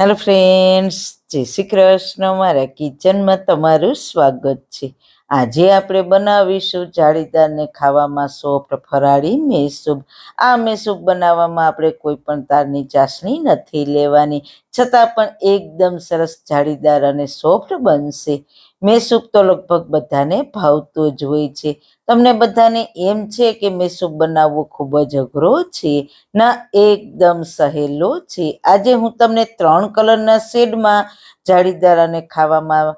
Hello friends જય શ્રી કૃષ્ણ. મારા કિચનમાં તમારું સ્વાગત છે. આજે આપણે બનાવીશું જાળીદારને ખાવામાં સોફ્ટ ફરાળી મેસૂબ આ મેસૂબ બનાવવામાં આપણે કોઈ પણ તારની ચાસણી નથી લેવાની, છતાં પણ એકદમ સરસ જાળીદાર અને સોફ્ટ બનશે. મેસૂબ તો લગભગ બધાને ભાવતો જ હોય છે. તમને બધાને એમ છે કે મેસૂબ બનાવવો ખૂબ જ અઘરો છે? ના, એકદમ સહેલો છે. આજે હું તમને ત્રણ કલરના શેડમાં જાળીદાર અને ખાવામાં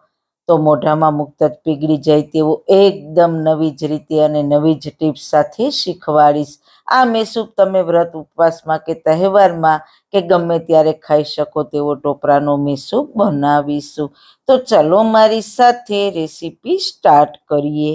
તો મોઢામાં મુક્ત જ પીગળી જાય તેવો એકદમ નવી જ રીતે અને નવી જ ટિપ્સ સાથે શીખવાડીશ. આ મેસૂપ તમે વ્રત ઉપવાસમાં કે તહેવારમાં કે ગમે ત્યારે ખાઈ શકો તેવો ટોપરાનો મેસૂપ બનાવીશું. તો ચલો મારી સાથે રેસીપી સ્ટાર્ટ કરીએ.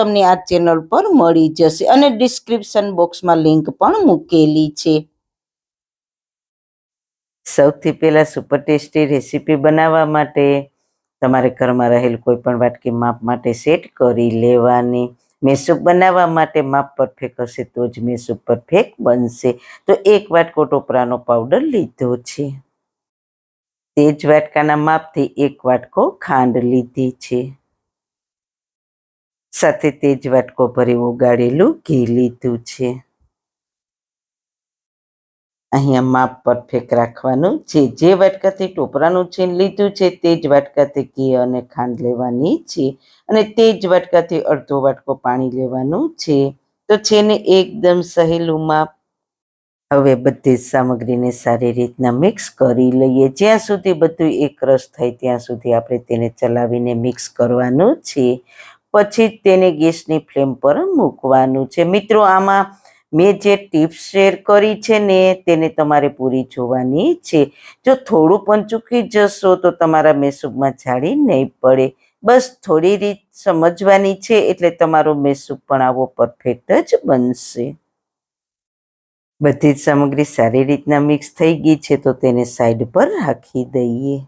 તમને આ ચેનલ પર મળી જશે અને ડિસ્ક્રિપ્શન બોક્સમાં લિંક પણ મૂકેલી છે. સૌથી પહેલાં સુપર ટેસ્ટી રેસીપી બનાવવા માટે તમારે ઘરમાં રહેલ કોઈપણ વાટકી માપ માટે સેટ કરી લેવાની. મેસૂપ બનાવવા માટે માપ પરફેક્ટ હશે તો જ મેસૂપ પરફેક્ટ બનશે. તો એક વાટકો ટોપરાનો પાવડર લીધો છે. તે જ વાટકાના માપથી એક વાટકો ખાંડ લીધી છે. સાથે તે જ વાટકો ભરી ઉગાડેલું ઘી લીધું છે. અહીંયા માપ પરફેક્ટ રાખવાનું છે. જે વાટકાથી ટોપરાનું છીન લીધું છે, તે જ વાટકાથી ઘી અને ખાંડ લેવાની છે. અને તે જ વાટકાથી અડધો વાટકો પાણી લેવાનું છે. તો છે ને એકદમ સહેલું માપ. હવે બધી સામગ્રીને સારી રીતના મિક્સ કરી લઈએ. જ્યાં સુધી બધું એક રસ થાય ત્યાં સુધી આપણે તેને ચલાવીને મિક્સ કરવાનું છે. પછી જ તેને ગેસની ફ્લેમ પર મૂકવાનું છે. મિત્રો, આમાં મેં જે ટિપ્સ શેર કરી છે ને, તેને તમારે પૂરી જોવાની છે. જો થોડું પણ ચૂકી જશો તો તમારા મેસૂબમાં જાળી નહીં પડે. બસ થોડી રીત સમજવાની છે, એટલે તમારો મેસૂબ પણ આવો પરફેક્ટ જ બનશે. બધી જ સામગ્રી સારી રીતના મિક્સ થઈ ગઈ છે, તો તેને સાઈડ પર રાખી દઈએ.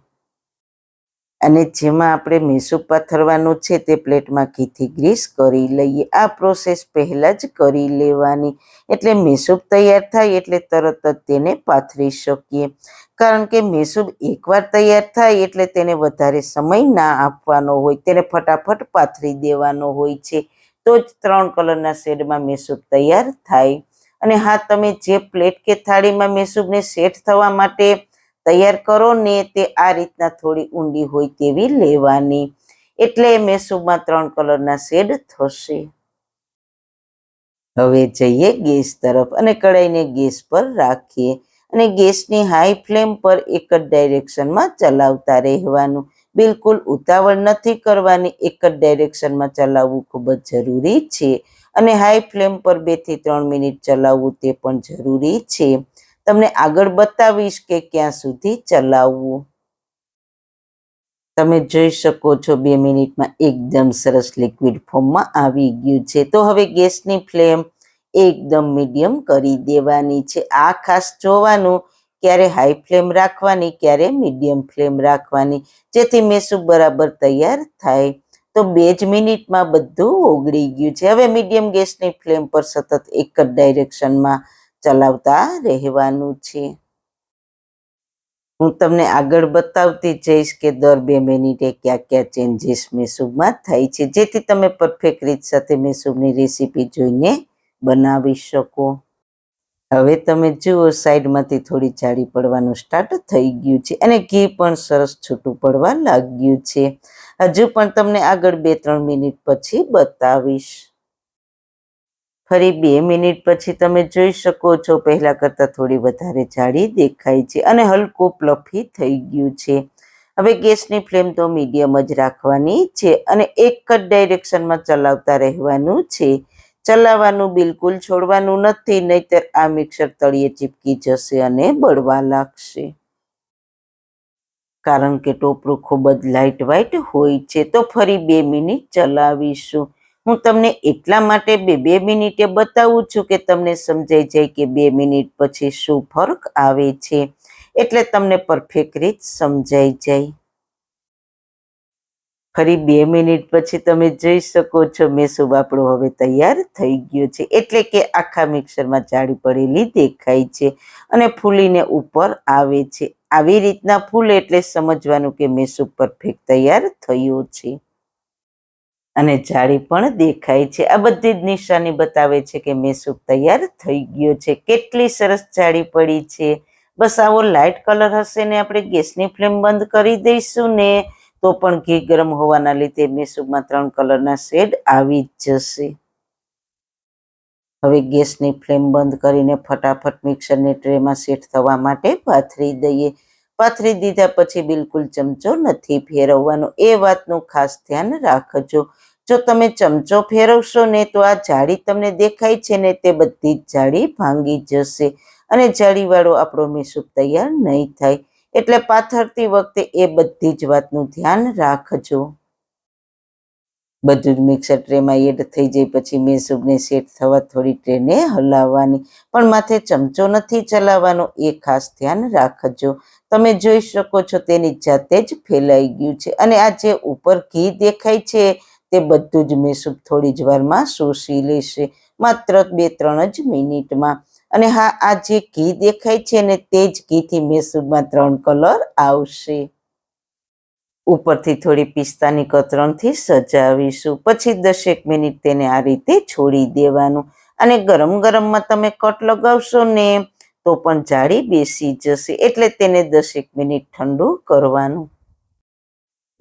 અને જેમાં આપણે મીસું પાથરવાનું છે તે પ્લેટમાં ઘીથી ગ્રીસ કરી લઈએ. આ પ્રોસેસ પહેલાં જ કરી લેવાની. એટલે મેસૂબ તૈયાર થાય એટલે તરત જ તેને પાથરી શકીએ. કારણ કે મેસૂબ એકવાર તૈયાર થાય એટલે તેને વધારે સમય ના આપવાનો હોય. તેને ફટાફટ પાથરી દેવાનો હોય છે. તો જ ત્રણ કલરના શેડમાં મેસૂબ તૈયાર થાય. અને હા, તમે જે પ્લેટ કે થાળીમાં મેસૂબને સેટ થવા માટે તૈયાર કરો ને તે આ રીતના થોડી ઊંડી હોય તેવી લેવાની. એટલે મેસુબમાં ત્રણ કલરના શેડ થશે. હવે જઈએ ગેસ તરફ અને કડાઈને ગેસ પર રાખીએ. અને ગેસની હાઈ ફ્લેમ પર એક જ ડાયરેક્શનમાં ચલાવતા રહેવાનું. બિલકુલ ઉતાવળ નથી કરવાની, એક જ ડાયરેક્શનમાં ચલાવવું ખૂબ જ જરૂરી છે. અને હાઈ ફ્લેમ પર બેથી ત્રણ મિનિટ ચલાવવું તે પણ જરૂરી છે. તમને આગળ બતાવીશ કે ક્યાં સુધી ચલાવવું. તમે જોઈ શકો છો બે મિનિટમાં એકદમ સરસ લિક્વિડ ફોર્મમાં આવી ગયું છે. તો હવે ગેસની ફ્લેમ એકદમ મીડિયમ કરી દેવાની છે. આ ખાસ જોવાનું ક્યારે હાઈ ફ્લેમ રાખવાની, ક્યારે મીડિયમ ફ્લેમ રાખવાની. જેથી મેસૂબ બરાબર તૈયાર થાય. તો બે જ મિનિટમાં બધું ઓગળી ગયું છે. હવે મીડિયમ ગેસની ફ્લેમ પર સતત એક જ ડાયરેક્શનમાં ચલાવતા રહેવાનું છે. હું તમને આગળ બતાવતી જઈશ કે દર બે મિનિટે ક્યાં ક્યાં ચેન્જીસ મેસૂબમાં થાય છે. જેથી તમે પરફેક્ટ રીત સાથે મેસૂબની રેસીપી જોઈને બનાવી શકો. હવે તમે જુઓ, સાઈડમાંથી થોડી જાળી પડવાનું સ્ટાર્ટ થઈ ગયું છે અને ઘી પણ સરસ છૂટું પડવા લાગ્યું છે. હજુ પણ તમને આગળ બે ત્રણ મિનિટ પછી બતાવીશ. ફરી બે મિનિટ પછી તમે જોઈ શકો છો, પહેલા કરતાં થોડી વધારે જાડી દેખાય છે અને હલકું પ્લફી થઈ ગયું છે. હવે ગેસની ફ્લેમ તો મીડિયમ જ રાખવાની છે અને એક જ ડાયરેક્શનમાં ચલાવતા રહેવાનું છે. ચલાવવાનું બિલકુલ છોડવાનું નથી, નહીતર આ મિક્સર તળિયે ચીપકી જશે અને બળવા લાગશે. કારણ કે ટોપરું ખૂબ જ લાઇટ વાઇટ હોય છે, તો ફરી બે મિનિટ ચલાવીશું. હું તમને એટલા માટે બે બે મિનિટે બતાવું છું કે તમને સમજાઈ જાય કે બે મિનિટ પછી શું ફરક આવે છે. એટલે તમને પરફેક્ટ રીત સમજાઈ જાય. ફરી બે મિનિટ પછી તમે જોઈ શકો છો મેસૂબ આપણું હવે તૈયાર થઈ ગયું છે. એટલે કે આખા મિક્સરમાં જાડી પડેલી દેખાય છે અને ફૂલીને ઉપર આવે છે. આવી રીતના ફૂલ એટલે સમજવાનું કે મેસૂબ પરફેક્ટ તૈયાર થયો છે. અને જાળી પણ દેખાય છે. આ બધી જ નિશાની બતાવે છે કે મેસૂબ તૈયાર થઈ ગયો છે. કેટલી સરસ જાળી પડી છે. બસ આવો લાઇટ કલર હશે ને આપણે ગેસની ફ્લેમ બંધ કરી દઈશું ને તો પણ ઘી ગરમ હોવાના લીધે મેસૂબમાં ત્રણ કલરના શેડ આવી જ જશે. હવે ગેસની ફ્લેમ બંધ કરીને ફટાફટ મિક્સરની ટ્રેમાં સેટ થવા માટે પાથરી દઈએ. પાથરી દીધા પછી બિલકુલ ચમચો નથી ફેરવવાનો. એ વાતનું ખાસ ધ્યાન રાખજો. જો તમે ચમચો ફેરવશો ને તો આ જાળી તમને દેખાય છે ને તે બધી જ જાળી ભાંગી જશે અને જાળીવાળો આપણો મેસૂપ તૈયાર નહીં થાય. એટલે પાથરતી વખતે એ બધી જ વાતનું ધ્યાન રાખજો. બધું જ મિક્સર ટ્રેમાં એડ થઈ જાય, પછી મેસૂબને સેટ થવા થોડી ટ્રેને હલાવવાની. પણ માથે ચમચો નથી ચલાવવાનો, એ ખાસ ધ્યાન રાખજો. તમે જોઈ શકો છો તેની જાતે જ ફેલાઈ ગયું છે. અને આ જે ઉપર ઘી દેખાય છે, તે બધું જ મેસૂબ થોડી જ વારમાં શોષી લેશે. માત્ર બે ત્રણ જ મિનિટમાં. અને હા, આ જે ઘી દેખાય છે ને, તે જ ઘીથી મેસૂબમાં ત્રણ કલર આવશે. ઉપરથી થોડી પિસ્તાની કતરણથી સજાવીશું. પછી દસેક મિનિટ તેને આ રીતે છોડી દેવાનું. અને ગરમ ગરમમાં તમે કટ લગાવશો ને, તો પણ જાળી બેસી જશે. એટલે તેને દસેક મિનિટ ઠંડુ કરવાનું.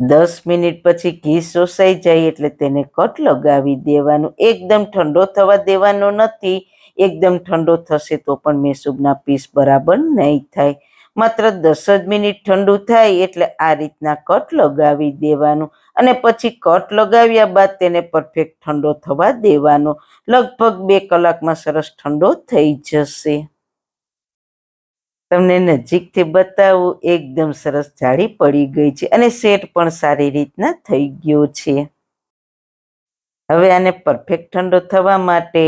દસ મિનિટ પછી ઘી શોષાઈ જાય એટલે તેને કટ લગાવી દેવાનું. એકદમ ઠંડો થવા દેવાનો નથી. એકદમ ઠંડો થશે તો પણ મેસૂબના પીસ બરાબર નહીં થાય. માત્ર દસ જ મિનિટ ઠંડુ થાય એટલે આ રીતના કટ લગાવી દેવાનું અને પછી કટ લગાવ્યા બાદ તેને પરફેક્ટ ઠંડો થવા દેવાનો. લગભગ બે કલાકમાં સરસ ઠંડો થઈ જશે. તમને નજીકથી બતાવું, એકદમ સરસ જાળી પડી ગઈ છે અને સેટ પણ સારી રીતના થઈ ગયો છે. હવે આને પરફેક્ટ ઠંડો થવા માટે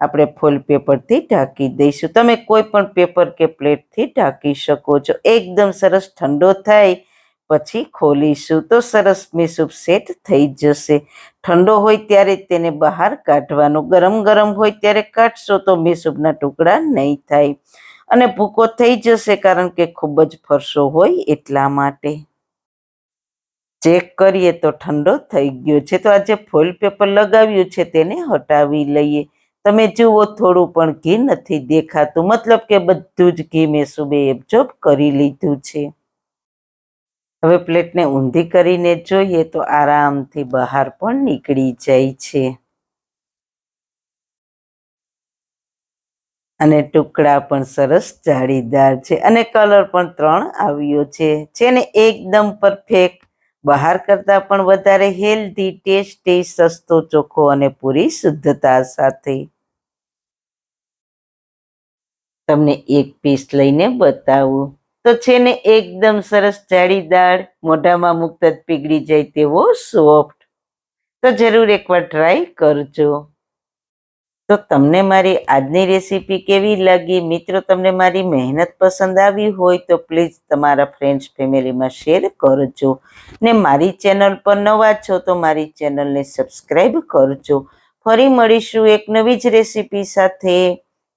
આપણે ફૂલ પેપરથી ઢાંકી દઈશું. તમે કોઈ પણ પેપર કે પ્લેટથી ઢાંકી શકો છો. એકદમ સરસ ઠંડો થાય, પછી ખોલીશું. તો સરસ મેસૂપ સેટ થઈ જશે. ઠંડો હોય ત્યારે તેને બહાર કાઢવાનો. ગરમ ગરમ હોય ત્યારે કાઢશો તો મેસૂપના ટુકડા નહીં થાય. અને ભૂકો થઈ જશે કારણ કે ખૂબ જ ફરશો હોય એટલા માટે. ચેક કરીએ તો ઠંડો થઈ ગયો છે. તો આજે ફોઇલ પેપર લગાવ્યું છે તેને હટાવી લઈએ. તમે જુઓ, થોડું પણ ઘી નથી દેખાતું. મતલબ કે બધું જ ઘી મેં સુબે એબ્ઝોર્બ કરી લીધું છે. હવે પ્લેટને ઊંધી કરીને જોઈએ તો આરામથી બહાર પણ નીકળી જાય છે. અને ટુકડા પણ સરસ જાળીદાર છે અને કલર પણ ત્રણ આવ્યો છે છે ને એકદમ પરફેક્ટ. બહાર કરતાં પણ વધારે હેલ્ધી, ટેસ્ટી, સસ્તો, ચોખ્ખો અને પૂરી શુદ્ધતા સાથે. તમને એક પીસ લઈને બતાવું. તો છે ને એકદમ સરસ જાળીદાર મોઢામાં મુક્ત જ પીગળી જાય તેવો સોફ્ટ તો જરૂર એકવાર ટ્રાય કરજો. તો તમને મારી આજની રેસીપી કેવી લાગી? મિત્રો, તમને મારી મહેનત પસંદ આવી હોય તો પ્લીઝ તમારા ફ્રેન્ડ્સ ફેમિલીમાં શેર કરજો. ને મારી ચેનલ પર નવા છો તો મારી ચેનલને સબસ્ક્રાઈબ કરજો. ફરી મળીશું એક નવી જ રેસીપી સાથે.